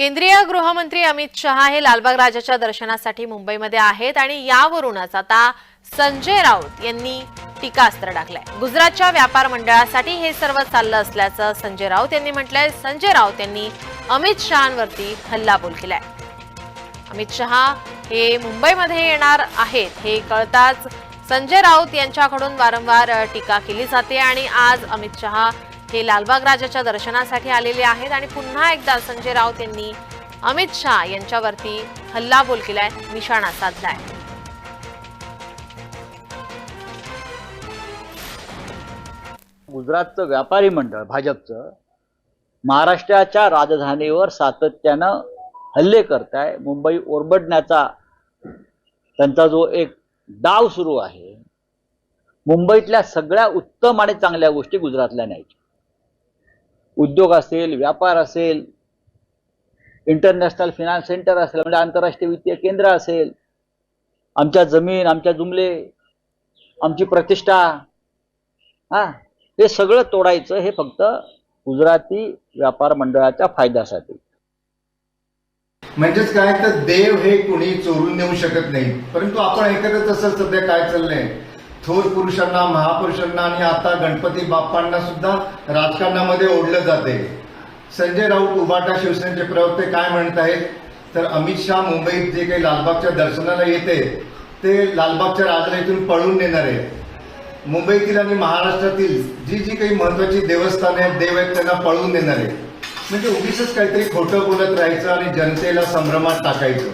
केंद्रीय गृहमंत्री अमित शहा हे लालबाग राजाच्या दर्शनासाठी मुंबईमध्ये आहेत आणि यावरूनच आता संजय राऊत यांनी टीकास्त्र टाकलंय. गुजरातच्या व्यापार मंडळासाठी हे सर्व चाललं असल्याचं संजय राऊत यांनी म्हटलंय. संजय राऊत यांनी अमित शहांवरती हल्लाबोल केलाय. अमित शहा हे मुंबईमध्ये येणार आहेत. हे कळताच संजय राऊत यांच्याकडून वारंवार टीका केली जाते आणि आज अमित शहा हे लालबाग राजाच्या दर्शनासाठी आलेले आहेत आणि पुन्हा एकदा संजय राऊत यांनी अमित शहा यांच्यावरती हल्लाबोल केलाय निशाणा साधलाय. गुजरातचं व्यापारी मंडळ भाजपचं महाराष्ट्राच्या राजधानीवर सातत्यानं हल्ले करताय. मुंबई ओरबडण्याचा त्यांचा जो एक डाव सुरू आहे मुंबईतल्या सगळ्या उत्तम आणि चांगल्या गोष्टी गुजरातला न्यायच्या उद्योग असेल व्यापार असेल इंटरनॅशनल फिनान्स सेंटर असेल म्हणजे आंतरराष्ट्रीय वित्तीय केंद्र असेल आमच्या जमीन आमच्या जुमले आमची प्रतिष्ठा हा हे सगळं तोडायचं हे फक्त गुजराती व्यापार मंडळाच्या फायद्यासाठी. म्हणजेच काय तर देव हे कुणी चोरून नेऊ शकत नाही. परंतु आपण ऐकतच असेल सध्या काय चाललंय. थोर पुरुषांना महापुरुषांना आणि आता गणपती बाप्पांना सुद्धा राजकारणामध्ये ओढलं जाते. संजय राऊत उबाटा शिवसेनेचे प्रवक्ते काय म्हणत आहेत? तर अमित शहा मुंबईत जे काही लालबागच्या दर्शनाला येते ते लालबागच्या राजाला इथून पळून नेणार आहेत. मुंबईतील आणि महाराष्ट्रातील जी जी काही महत्वाची देवस्थाने आहेत देव आहेत त्यांना पळून देणारे आहेत. म्हणजे उगीच काहीतरी खोटं बोलत राहायचं आणि जनतेला संभ्रमात टाकायचं.